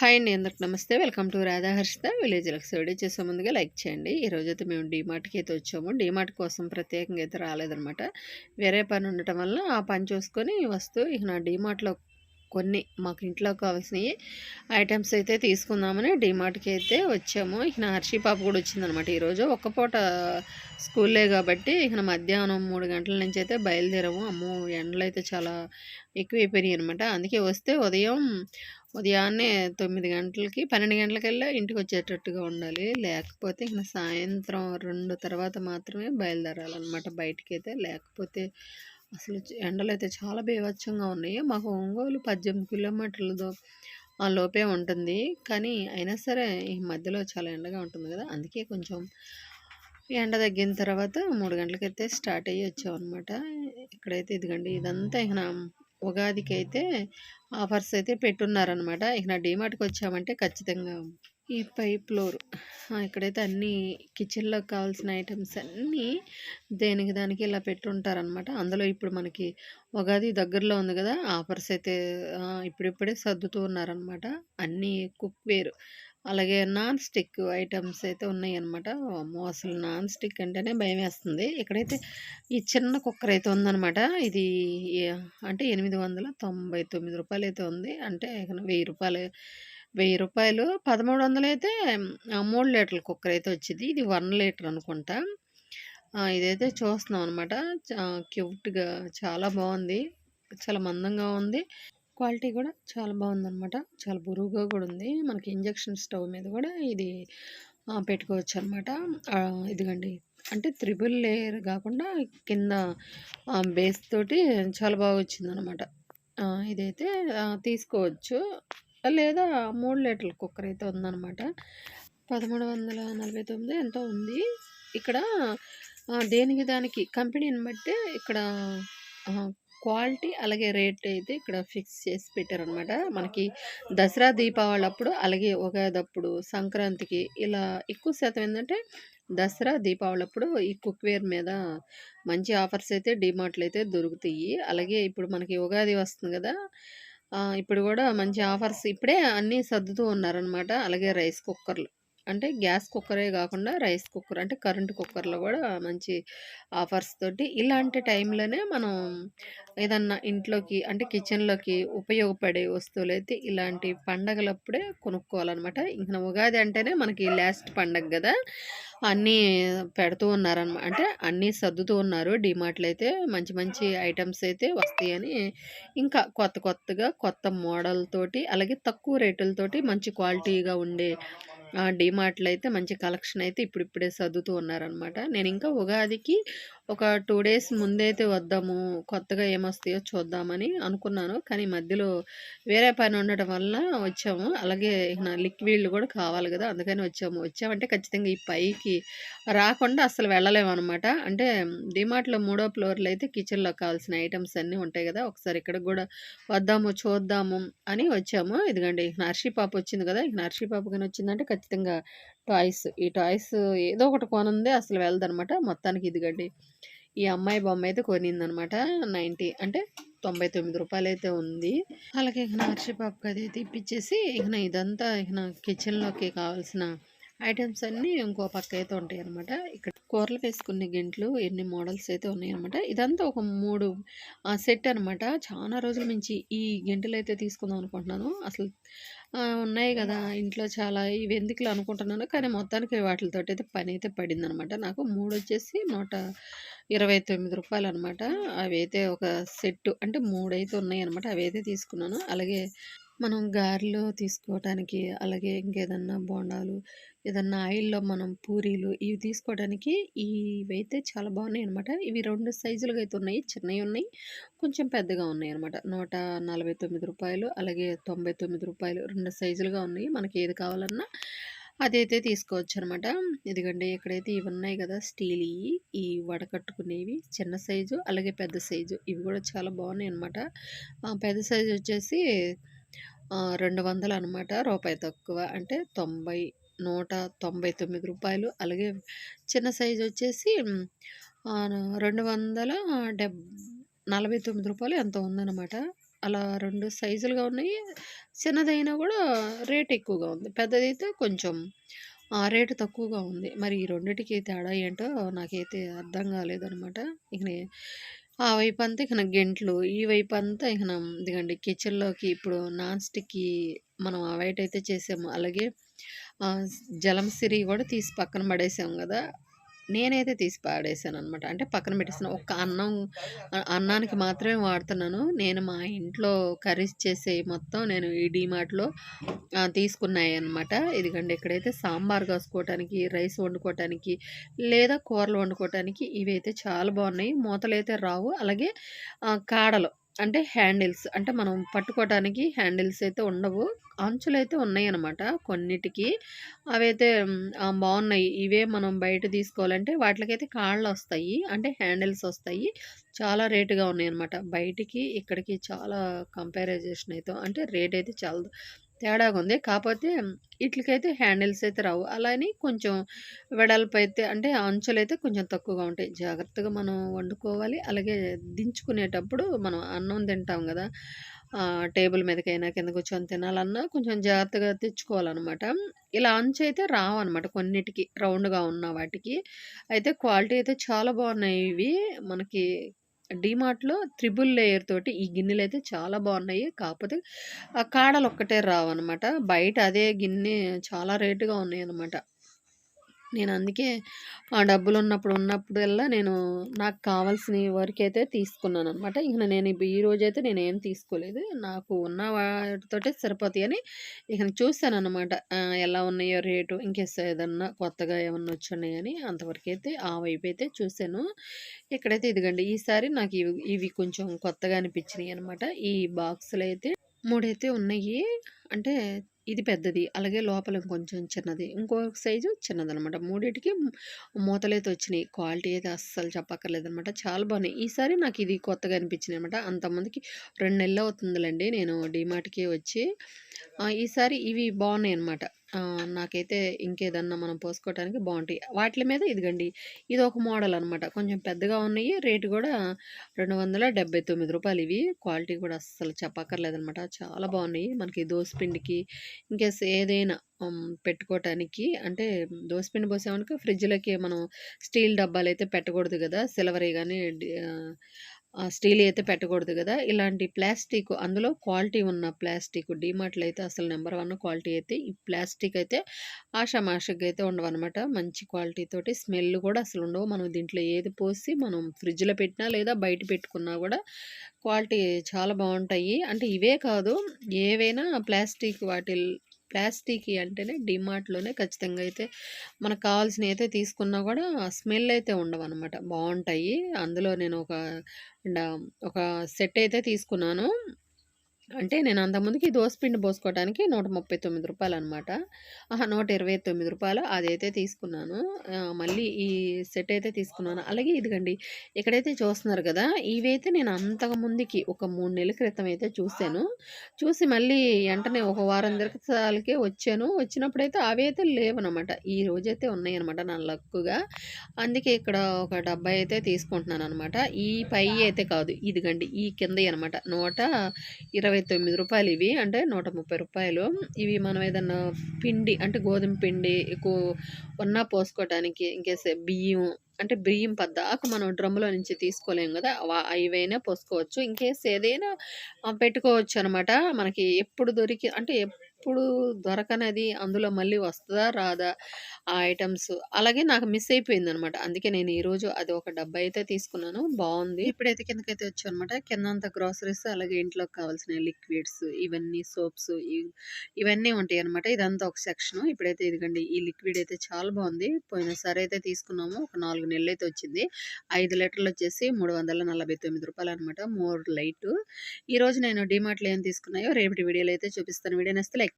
Hi అండి అందరికి నమస్తే. వెల్కమ్ టు రాధాహర్షిత విలేజ్ లక్స్ వీడియో చేసే ముందుగా లైక్ చేయండి. ఈరోజు అయితే మేము డీమార్ట్కి అయితే వచ్చాము. డీమార్ట్ కోసం ప్రత్యేకంగా అయితే రాలేదనమాట వేరే పని ఉండటం వల్ల ఆ పని చూసుకొని వస్తూ ఇక నా డీమార్ట్లో కొన్ని మాకు ఇంట్లో కావాల్సినవి ఐటమ్స్ అయితే తీసుకుందామని డిమార్ట్కి అయితే వచ్చాము. ఇక హర్షి పాప కూడా వచ్చిందనమాట ఈరోజు ఒక్క పూట స్కూల్లే కాబట్టి ఇక మధ్యాహ్నం మూడు గంటల నుంచి అయితే బయలుదేరాము. అమ్మో ఎండలు అయితే చాలా ఎక్కువైపోయినాయి అనమాట అందుకే వస్తే ఉదయం ఉదయాన్నే తొమ్మిది గంటలకి పన్నెండు గంటలకల్లా ఇంటికి వచ్చేటట్టుగా ఉండాలి. లేకపోతే ఇక సాయంత్రం రెండు తర్వాత మాత్రమే బయలుదేరాలన్నమాట బయటికి అయితే లేకపోతే అసలు ఎండలు అయితే చాలా బీభత్సంగా ఉన్నాయి. మాకు ఒంగోలు పద్దెనిమిది కిలోమీటర్లతో ఆ లోపే ఉంటుంది. కానీ అయినా సరే ఈ మధ్యలో చాలా ఎండగా ఉంటుంది కదా. అందుకే కొంచెం ఎండ తగ్గిన తర్వాత మూడు గంటలకైతే స్టార్ట్ అయ్యి వచ్చామన్నమాట ఇక్కడైతే ఇదిగండి ఇదంతా ఇక ఉగాదికి అయితే ఆఫర్స్ అయితే పెట్టున్నారనమాట ఇక నా డీమార్ట్కి వచ్చామంటే ఖచ్చితంగా ఈ పైప్ ఫ్లోర్. ఇక్కడైతే అన్నీ కిచెన్లో కావాల్సిన ఐటమ్స్ అన్నీ దేనికి దానికి ఇలా పెట్టుంటారనమాట అందులో ఇప్పుడు మనకి ఉగాది దగ్గరలో ఉంది కదా ఆఫర్స్ అయితే ఇప్పుడిప్పుడే సర్దుతూ ఉన్నారనమాట అన్నీ కుక్ వేరు. అలాగే నాన్ స్టిక్ ఐటమ్స్ అయితే ఉన్నాయి అనమాట అసలు నాన్ స్టిక్ అంటేనే భయం వేస్తుంది ఇక్కడైతే ఈ చిన్న కుక్కర్ అయితే ఉందనమాట ఇది అంటే ఎనిమిది వందల తొంభై తొమ్మిది రూపాయలు అయితే ఉంది. అంటే వెయ్యి రూపాయలు వెయ్యి రూపాయలు. పదమూడు వందలు అయితే మూడు లీటర్ల కుక్కర్ అయితే వచ్చింది. ఇది వన్ లీటర్ అనుకుంటా. ఇదైతే చూస్తున్నాం అనమాట క్యూట్గా చాలా బాగుంది. చాలా మందంగా ఉంది. క్వాలిటీ కూడా చాలా బాగుందనమాట చాలా బరువుగా కూడా ఉంది. మనకి ఇంజక్షన్ స్టవ్ మీద కూడా ఇది పెట్టుకోవచ్చు అనమాట ఇదిగండి. అంటే త్రిబుల్ లేయర్ కాకుండా కింద బేస్ తోటి చాలా బాగా వచ్చిందనమాట ఇదైతే తీసుకోవచ్చు. లేదా మూడు లీటర్ల కుక్కర్ అయితే ఉందన్నమాట. పదమూడు వందల నలభై తొమ్మిది ఎంతో ఉంది. ఇక్కడ దేనికి దానికి కంపెనీని బట్టి ఇక్కడ క్వాలిటీ అలాగే రేట్ అయితే ఇక్కడ ఫిక్స్ చేసి పెట్టారనమాట మనకి దసరా దీపావళి అప్పుడు అలాగే ఉగాదప్పుడు సంక్రాంతికి ఇలా ఎక్కువ శాతం ఏంటంటే దసరా దీపావళి అప్పుడు ఈ కుక్వేర్ మీద మంచి ఆఫర్స్ అయితే డిమార్ట్లు అయితే దొరుకుతాయి. అలాగే ఇప్పుడు మనకి ఉగాది వస్తుంది కదా ఇప్పుడు కూడా మంచి ఆఫర్స్ ఇప్పుడే అన్నీ సర్దుతూ ఉన్నారనమాట అలాగే రైస్ కుక్కర్లు. అంటే గ్యాస్ కుక్కరే కాకుండా రైస్ కుక్కర్ అంటే కరెంట్ కుక్కర్లో కూడా మంచి ఆఫర్స్ తోటి ఇలాంటి టైంలోనే మనం ఏదన్నా ఇంట్లోకి అంటే కిచెన్లోకి ఉపయోగపడే వస్తువులు అయితే ఇలాంటి పండగలప్పుడే కొనుక్కోవాలన్నమాట. ఇంకా ఉగాది అంటేనే మనకి లాస్ట్ పండగ కదా. అన్నీ పెడుతూ ఉన్నారనమాట అంటే అన్నీ సర్దుతూ ఉన్నారు. డిమార్ట్లు అయితే మంచి మంచి ఐటమ్స్ అయితే వస్తాయని ఇంకా కొత్త కొత్తగా కొత్త మోడల్ తోటి అలాగే తక్కువ రేటులతోటి మంచి క్వాలిటీగా ఉండే డిమార్ట్లో అయితే మంచి కలెక్షన్ అయితే ఇప్పుడిప్పుడే సర్దుతూ ఉన్నారనమాట నేను ఇంకా ఉగాదికి ఒక టూ డేస్ ముందైతే వద్దాము కొత్తగా ఏమొస్తాయో చూద్దామని అనుకున్నాను. కానీ మధ్యలో వేరే పని ఉండటం వల్ల వచ్చాము. అలాగే నా లిక్విడ్లు కూడా కావాలి కదా అందుకని వచ్చాము. వచ్చామంటే ఖచ్చితంగా ఈ పైకి రాకుండా అసలు వెళ్ళలేము అనమాట అంటే డిమార్ట్లో మూడో ఫ్లోర్లో అయితే కిచెన్లో కావాల్సిన ఐటమ్స్ అన్నీ ఉంటాయి కదా ఒకసారి ఇక్కడ కూడా వద్దాము చూద్దాము అని వచ్చాము. ఇదిగండి నర్షీ పాప వచ్చింది కదా నర్షీ పాప కానీ వచ్చిందంటే ఖచ్చితంగా టాయ్స్. ఈ టాయ్స్ ఏదో ఒకటి కొనుంది అసలు వెళ్ళదనమాట మొత్తానికి ఇదిగండి. ఈ అమ్మాయి బొమ్మ అయితే కొనిందనమాట. నైంటీ అంటే తొంభై తొమ్మిది రూపాయలు అయితే ఉంది. అలాగే ఇక హర్షపాప్కి అది ఇప్పించేసి ఇక ఇదంతా ఇక కిచెన్లోకి కావాల్సిన ఐటమ్స్ అన్నీ ఇంకో పక్క అయితే ఉంటాయి అనమాట ఇక్కడ కూరలు వేసుకునే గింట్లు ఎన్ని మోడల్స్ అయితే ఉన్నాయన్నమాట ఇదంతా ఒక మూడు సెట్ అనమాట. చాలా రోజుల నుంచి ఈ గింటలు అయితే తీసుకుందాం అనుకుంటున్నాను. అసలు ఉన్నాయి కదా ఇంట్లో చాలా. ఇవి ఎందుకులు అనుకుంటున్నాను కానీ మొత్తానికి వాటితో అయితే పని అయితే పడింది అనమాట నాకు మూడు వచ్చేసి నూట ఇరవై తొమ్మిది రూపాయలు అనమాట. అవి అయితే ఒక సెట్ అంటే మూడు అయితే ఉన్నాయి అనమాట అవి అయితే తీసుకున్నాను. అలాగే మనం గారెలు తీసుకోవటానికి అలాగే ఇంకేదన్నా బోండాలు ఏదన్నా ఆయిల్లో మనం పూరీలు ఇవి తీసుకోవడానికి ఇవైతే చాలా బాగున్నాయి అనమాట ఇవి రెండు సైజులుగా అయితే ఉన్నాయి. చిన్నవి ఉన్నాయి. కొంచెం పెద్దగా ఉన్నాయి అనమాట నూట నలభై తొమ్మిది రూపాయలు అలాగే తొంభై తొమ్మిది రూపాయలు రెండు సైజులుగా ఉన్నాయి. మనకి ఏది కావాలన్నా అదైతే తీసుకోవచ్చు అనమాట ఎందుకంటే ఇక్కడైతే ఇవి ఉన్నాయి కదా స్టీల్ ఈ వడకట్టుకునేవి. చిన్న సైజు అలాగే పెద్ద సైజు. ఇవి కూడా చాలా బాగున్నాయి అనమాట పెద్ద సైజు వచ్చేసి రెండు వందలు అనమాట రూపాయి తక్కువ అంటే తొంభై నూట తొంభై తొమ్మిది రూపాయలు అలాగే చిన్న సైజు వచ్చేసి రెండు వందల డెబ్ నలభై తొమ్మిది రూపాయలు ఎంత ఉందన్నమాట అలా రెండు సైజులుగా ఉన్నాయి. చిన్నదైనా కూడా రేట్ ఎక్కువగా ఉంది. పెద్దదైతే కొంచెం రేటు తక్కువగా ఉంది. మరి ఈ రెండిటికి తేడా ఏంటో నాకైతే అర్థం కాలేదనమాట. ఇక ఆ ఆ అంతా ఇక గెంట్లు, ఈ వైపు అంతా ఇక నా కిచెన్‌లోకి ఇప్పుడు నాన్ స్టిక్‌కి మనం అయితే చేసాము. అలాగే జలం సిరి కూడా తీసి పక్కన పడేసాము కదా. నేనైతే తీసి పాడేసాననమాట. అంటే పక్కన పెట్టేసాను. ఒక్క అన్నం అన్నానికి మాత్రమే వాడుతున్నాను. నేను మా ఇంట్లో కర్రీస్ చేసే మొత్తం నేను ఈ డీమార్ట్‌లో తీసుకున్నాయి తీసుకున్నాయన్నమాట. ఇదిగండి ఇక్కడైతే సాంబార్ కాసుకోవటానికి, రైస్ వండుకోవటానికి, లేదా కూరలు వండుకోవటానికి ఇవైతే చాలా బాగున్నాయి మూతలు అయితే రావు. అలాగే కాడలు అంటే హ్యాండిల్స్ అంటే మనం పట్టుకోవటానికి హ్యాండిల్స్ అయితే ఉండవు. అంచులు అయితే ఉన్నాయి ఉన్నాయన్నమాట కొన్నిటికి. అవైతే బాగున్నాయి ఇవే మనం బయట తీసుకోవాలంటే వాటిలకైతే కాళ్ళొస్తాయి. అంటే హ్యాండిల్స్ వస్తాయి చాలా రేటుగా ఉన్నాయి అనమాట బయటికి, ఇక్కడికి చాలా కంపారిజేషన్ అయితే అంటే రేట్ అయితే చాలా తేడాగా ఉంది కాకపోతే వీటికైతే హ్యాండిల్స్ అయితే రావు. అలా అని కొంచెం అయితే అంటే అంచులైతే కొంచెం తక్కువగా ఉంటాయి. జాగ్రత్తగా మనం వండుకోవాలి. అలాగే దించుకునేటప్పుడు మనం అన్నం తింటాం కదా టేబుల్ మీదకైనా కింద కూర్చొని తినాలన్నా కొంచెం జాగ్రత్తగా తెచ్చుకోవాలన్నమాట ఇలా అంచు అయితే రావన్నమాట కొన్నిటికి రౌండ్‌గా ఉన్న వాటికి. అయితే క్వాలిటీ అయితే చాలా బాగున్నాయి ఇవి. మనకి డీమార్ట్‌లో త్రిబుల్ లేయర్ తోటి ఈ గిన్నెలు అయితే చాలా బాగున్నాయి కాకపోతే ఆ కాడలు ఒక్కటే రావు అనమాట బయట అదే గిన్నె చాలా రేటుగా నేను అందుకే ఆ డబ్బులున్నప్పుడు ఉన్నప్పుడల్లా నేను నాకు కావాల్సినయి వరకైతే తీసుకున్నాననమాట. ఇక నేను ఈ రోజైతే నేను ఏం తీసుకోలేదు. నాకు ఉన్న వాటితోటే సరిపోతాయని ఇక చూసాననమాట. అనమాట ఎలా ఉన్నాయో రేటు ఇన్‌కేస్ ఏదన్నా కొత్తగా ఏమన్నా వచ్చున్నాయని అంతవరకైతే ఆ వైపు అయితే చూసాను. ఇక్కడైతే ఇదిగోండి ఈసారి నాకు ఇవి ఇవి కొంచెం కొత్తగా అనిపించినాయి అనమాట ఈ బాక్సులు అయితే మూడైతే ఉన్నాయి. అంటే ఇది పెద్దది. అలాగే లోపల ఇంకొంచెం చిన్నది. ఇంకో సైజు చిన్నది అనమాట మూడింటికి మూతలైతే వచ్చినాయి క్వాలిటీ అయితే అస్సలు చెప్పక్కర్లేదనమాట. చాలా బాగున్నాయి ఈసారి నాకు ఇది కొత్తగా అనిపించింది అనమాట అంతమందికి రెండు నెలలు అవుతుందిలేండి నేను డిమార్ట్కి వచ్చి. ఈసారి ఇవి బాగున్నాయి అనమాట నాకైతే ఇంకేదన్నా మనం పోసుకోవటానికి బాగుంటాయి వాటి మీద ఇదిగండి ఇది ఒక మోడల్ అనమాట. కొంచెం పెద్దగా ఉన్నాయి. రేటు గూడా రూ. 279 ఇవి. క్వాలిటీ కూడా అస్సలు చెప్పక్కర్లేదనమాట. చాలా బాగున్నాయి మనకి దోసపిండికి ఇంకేస్ ఏదైనా పెట్టుకోవటానికి అంటే దోసపిండి పోసామనుకో ఫ్రిడ్జ్‌లోకి మనం స్టీల్ డబ్బాలు అయితే పెట్టకూడదు కదా సిల్వరీ కానీ స్టీల్ అయితే పెట్టకూడదు కదా. ఇలాంటి ప్లాస్టిక్ అందులో క్వాలిటీ ఉన్న ప్లాస్టిక్ డీమార్ట్‌లో అయితే అసలు నెంబర్ వన్ క్వాలిటీ అయితే ఈ ప్లాస్టిక్ అయితే ఆషామాషగా అయితే ఉండవనమాట. మంచి క్వాలిటీ తోటి స్మెల్ అసలు ఉండవు. మనం దీంట్లో ఏది పోసి మనం ఫ్రిడ్జ్‌లో పెట్టినా లేదా బయట పెట్టుకున్నా కూడా క్వాలిటీ చాలా బాగుంటాయి. అంటే ఇవే కాదు ఏవైనా ప్లాస్టిక్ వాటిల్ ప్లాస్టిక్ అంటేనే డిమార్ట్లోనే ఖచ్చితంగా అయితే మనకు కావాల్సినయయితే తీసుకున్నా కూడా స్మెల్ అయితే ఉండవన్నమాట బాగుంటాయి అందులో నేను ఒక ఒక సెట్ అయితే తీసుకున్నాను. అంటే నేను అంతకుముందుకి దోసపిండి పోసుకోవటానికి రూ. 139 అనమాట. నూట ఇరవై తొమ్మిది రూపాయలు అదైతే తీసుకున్నాను. మళ్ళీ ఈ సెట్ అయితే తీసుకున్నాను. అలాగే ఇదిగండి ఇక్కడైతే చూస్తున్నారు కదా ఇవైతే నేను అంతకుముందుకి ఒక మూడు నెలల క్రితం అయితే చూసాను. చూసి మళ్ళీ వెంటనే ఒక వారం తిరగతాలకే వచ్చాను. వచ్చినప్పుడైతే అవైతే లేవనమాట. రోజైతే ఉన్నాయనమాట నా లక్కుగా. అందుకే ఇక్కడ ఒక డబ్బా అయితే తీసుకుంటున్నాను అనమాట ఈ పై అయితే కాదు. ఇదిగండి ఈ కింద అనమాట. నూట ఇరవై తొంభై తొమ్మిది రూపాయలు ఇవి. అంటే నూట ముప్పై రూపాయలు ఇవి మనం ఏదన్నా పిండి అంటే గోధుమ పిండి ఎక్కువ ఉన్నా పోసుకోవటానికి ఇంకేసే బియ్యం అంటే బియ్యం పద్దాక మనం డ్రమ్ములో నుంచి తీసుకోలేము కదా అవైనా పోసుకోవచ్చు. ఇన్‌కేస్ ఏదైనా పెట్టుకోవచ్చు అనమాట మనకి ఎప్పుడు దొరికి అంటే ఎప్పుడు దొరకనది అందులో మళ్ళీ వస్తుందా రాదా? ఆ ఐటెమ్స్ అలాగే నాకు మిస్ అయిపోయింది అనమాట అందుకే నేను ఈరోజు అది ఒక డబ్బా అయితే తీసుకున్నాను. బాగుంది ఇప్పుడైతే కిందకైతే వచ్చానమాట. కిందంతా గ్రోసరీస్ అలాగే ఇంట్లోకి కావాల్సిన లిక్విడ్స్ ఇవన్నీ సోప్స్ ఇవన్నీ ఇవన్నీ ఉంటాయనమాట. ఇదంతా ఒక సెక్షన్ ఇప్పుడైతే ఇదిగండి ఈ లిక్విడ్ అయితే చాలా బాగుంది పోయినసారి అయితే తీసుకున్నాము. ఒక నాలుగు నెలలు అయితే వచ్చింది. ఐదు లీటర్లు వచ్చేసి మూడు వందల నలభై తొమ్మిది రూపాయలు అనమాట. మోర్ లైట్ ఈరోజు నేను డిమార్ట్లో ఏం తీసుకున్నాయో రేపటి వీడియోలో అయితే చూపిస్తాను. వీడియో నచ్చితే లైక్